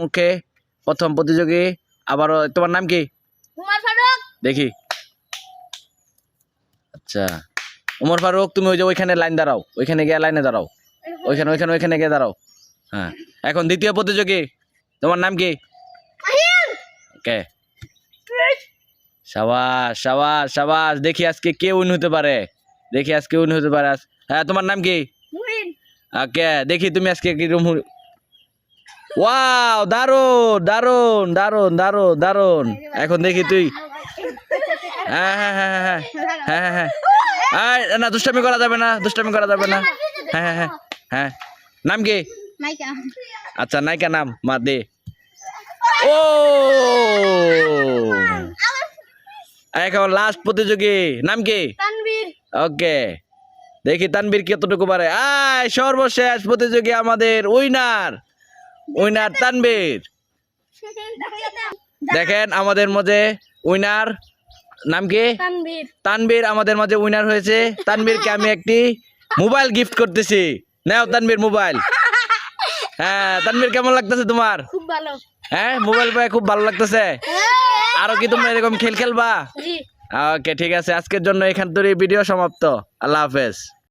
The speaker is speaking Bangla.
মুখে প্রথম প্রতিযোগী আবারও তোমার নাম কি? দেখি। আচ্ছা। উমর ফারুক তুমি ওই যে ওইখানে লাইন দাঁড়াও। ওইখানে গিয়ে লাইনে দাঁড়াও। ওইখানে ওইখানে ওইখানে গিয়ে দাঁড়াও। হ্যাঁ। এখন দ্বিতীয় প্রতিযোগী তোমার নাম কি? ওকে সাবাস সাবাস সাবাস। দেখি আজকে কে উইন হতে পারে। দেখি আজকে উইন হতে পারে হ্যাঁ তোমার নাম কি? ওকে দেখি তুমি আজকে কীরকম ওয়াও দারুণ দারুণ দারুণ দারুণ দারুণ এখন দেখি তুই। হ্যাঁ হ্যাঁ হ্যাঁ হ্যাঁ হ্যাঁ হ্যাঁ হ্যাঁ আয়, না দুষ্টামি করা যাবে না দুষ্টামি করা যাবে না। হ্যাঁ হ্যাঁ হ্যাঁ হ্যাঁ। নাম কি? আচ্ছা নায়িকা নাম মা দে। ও! এখন লাস্ট প্রতিযোগী। নাম কি? ওকে। দেখি তানবীর কতটুকু পারে। আয় সর্বশেষ প্রতিযোগী আমাদের উইনার উইনার তানবীর দেখেন আমাদের মধ্যে উইনার নাম কি? তানবীর আমাদের মাঝে উইনার হয়েছে। তানবীরকে আমি একটি মোবাইল গিফট করতেছি। নাও তানবীর মোবাইল। হ্যাঁ তানবীর কেমন লাগতেছে তোমার? খুব ভালো। হ্যাঁ মোবাইল পেয়ে খুব ভালো লাগতেছে। আরও কি তোমরা এরকম খেল খেলবা? জি। ওকে ঠিক আছে। আজকের জন্য এখান থেকে ভিডিও সমাপ্ত। আল্লাহ হাফেজ।